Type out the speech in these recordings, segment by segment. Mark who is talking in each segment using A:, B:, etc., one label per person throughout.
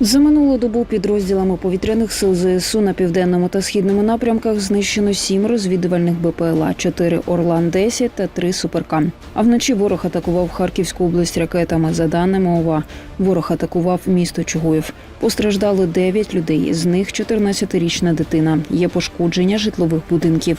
A: За минулу добу підрозділами повітряних сил ЗСУ на південному та східному напрямках знищено сім розвідувальних БПЛА, чотири Орлан-10 та три Суперка. А вночі ворог атакував Харківську область ракетами. За даними ОВА, ворог атакував місто Чугуїв. Постраждало 9 людей, з них 14-річна дитина. Є пошкодження житлових будинків.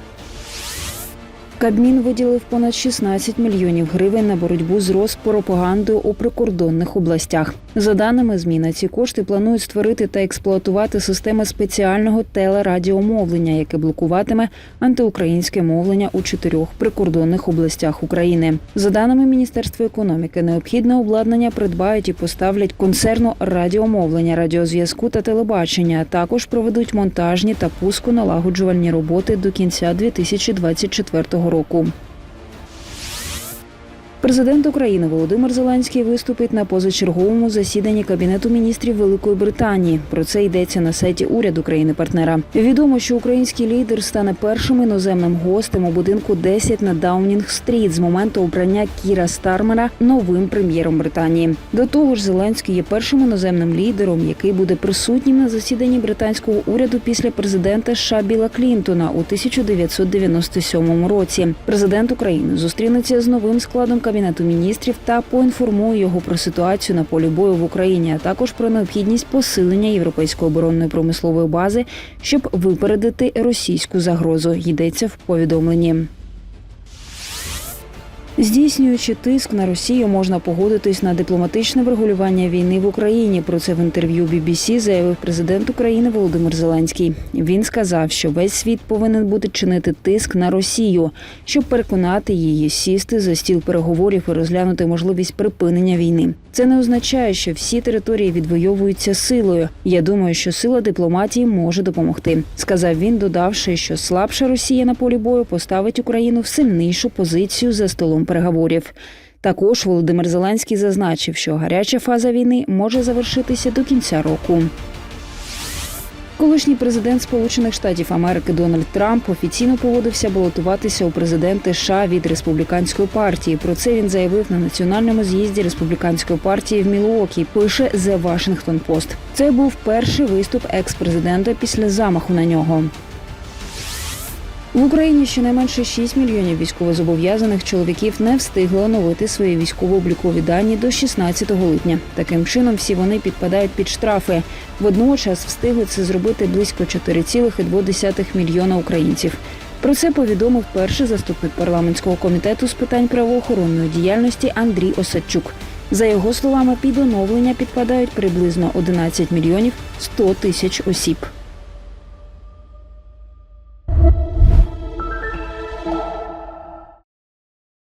A: Кабмін виділив понад 16 мільйонів гривень на боротьбу з розпропагандою у прикордонних областях. За даними ЗМІ, на ці кошти планують створити та експлуатувати системи спеціального телерадіомовлення, яке блокуватиме антиукраїнське мовлення у чотирьох прикордонних областях України. За даними Міністерства економіки, необхідне обладнання придбають і поставлять концерну радіомовлення, радіозв'язку та телебачення. Також проведуть монтажні та пусконалагоджувальні роботи до кінця 2024 року. року. Президент України Володимир Зеленський виступить на позачерговому засіданні Кабінету міністрів Великої Британії. Про це йдеться на сайті уряду країни-партнера. Відомо, що український лідер стане першим іноземним гостем у будинку 10 на Даунінг-стріт з моменту обрання Кіра Стармера новим прем'єром Британії. До того ж, Зеленський є першим іноземним лідером, який буде присутнім на засіданні британського уряду після президента США Біла Клінтона у 1997 році. Президент України зустрінеться з новим складом кабінету міністрів та поінформує його про ситуацію на полі бою в Україні, а також про необхідність посилення європейської оборонної промислової бази, щоб випередити російську загрозу. Йдеться в повідомленні. Здійснюючи тиск на Росію, можна погодитись на дипломатичне врегулювання війни в Україні. Про це в інтерв'ю BBC заявив президент України Володимир Зеленський. Він сказав, що весь світ повинен бути чинити тиск на Росію, щоб переконати її сісти за стіл переговорів і розглянути можливість припинення війни. Це не означає, що всі території відвоюються силою. Я думаю, що сила дипломатії може допомогти. Сказав він, додавши, що слабша Росія на полі бою поставить Україну в сильнішу позицію за столом переговорів. Також Володимир Зеленський зазначив, що гаряча фаза війни може завершитися до кінця року. Колишній президент Сполучених Штатів Америки Дональд Трамп офіційно погодився балотуватися у президенти США від республіканської партії. Про це він заявив на національному з'їзді республіканської партії в Мілуокі. Пише The Washington Post. Це був перший виступ екс-президента після замаху на нього. В Україні щонайменше 6 мільйонів військовозобов'язаних чоловіків не встигли оновити свої військово-облікові дані до 16 липня. Таким чином, всі вони підпадають під штрафи. Водночас встигли це зробити близько 4,2 мільйона українців. Про це повідомив перший заступник парламентського комітету з питань правоохоронної діяльності Андрій Осадчук. За його словами, під оновлення підпадають приблизно 11 мільйонів 100 тисяч осіб.